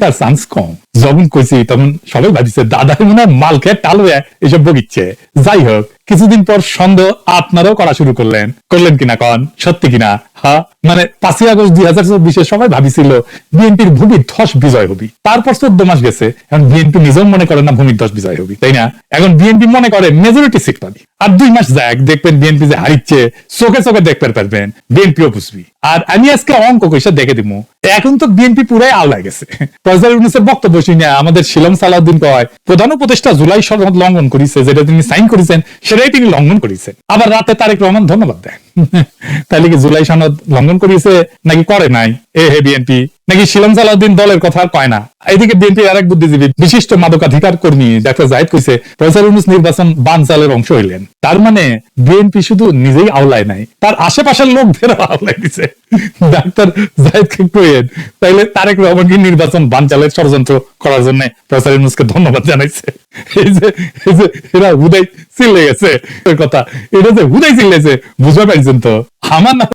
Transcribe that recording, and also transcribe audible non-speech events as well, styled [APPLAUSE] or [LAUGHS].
তার চান্স কম। যখন কইছি, তখন সবাই ভাবিছে দাদা মনে হয় মাল টাল হয়ে এসব বগিচ্ছে যাই হোক, কিছুদিন পর সন্দেহ আপনারাও করা শুরু করলেন। করলেন কিনা কন? সত্যি কিনা? হ্যাঁ মানে পাঁচই আগস্ট দুই হাজার চব্বিশে সবাই ভাবিছিল, বিএনপির ভূমি ধস বিজয় হবি। তারপর চোদ্দ মাস গেছে, এখন বিএনপি নিজেও মনে করে না ভূমির ধস বিজয় হবি, তাই না? এখন বিএনপি মনে করে মেজরিটি সিট পাবি। আর দুই মাস যাক, দেখবেন বিএনপি যে হারিচ্ছে, চোখে চোখে দেখতে পারবেন, বিএনপিও বুঝবি। আর আমি আজকে অঙ্ক কইসা দেখে দিব এখন তো বিএনপি পুরাই আওলায় গেছে। [LAUGHS] প্রজার ইউনুসের বক্তব্য শুনে আমাদের শিলম সালাউদ্দিন কয়, প্রধান উপদেষ্টা জুলাই সনদ লঙ্ঘন করেছে, যেটা তিনি সাইন করেছেন, সেটাই তিনি লঙ্ঘন করেছেন। আবার রাতে তারেক রহমান ধন্যবাদ দেন। [LAUGHS] তাহলে কি জুলাই সনদ লঙ্ঘন করেছে নাকি করে নাই? এ হে বিএনপি নাকি শিলম সালাউদ্দিন দলের কথা কয় না? এদিকে বিএনপি আরেক বুদ্ধিজীবী, বিশিষ্ট মাদকাধিকার কর্মী ডাক্তার জাহিদ কইছে প্রফেসর ইউনুস নির্বাচন বানচালের অংশ হইলেন। তার মানে বিএনপি শুধু নিজেই আওলায় নাই, তার আশেপাশের লোকদের আওলায় দিছে। ডাক্তার জাহিদ কইেন তাইলে তারেক রহমান কি নির্বাচন বানচালের ষড়যন্ত্র করার জন্য প্রফেসর ইউনুসকে ধন্যবাদ জানাইছে। এই যে এই যে, এরা হুদাই চিল্লে গেছে কথা, এটা যে হুদাই চিল্লেছে বুঝতে পারছেন তো? আমার না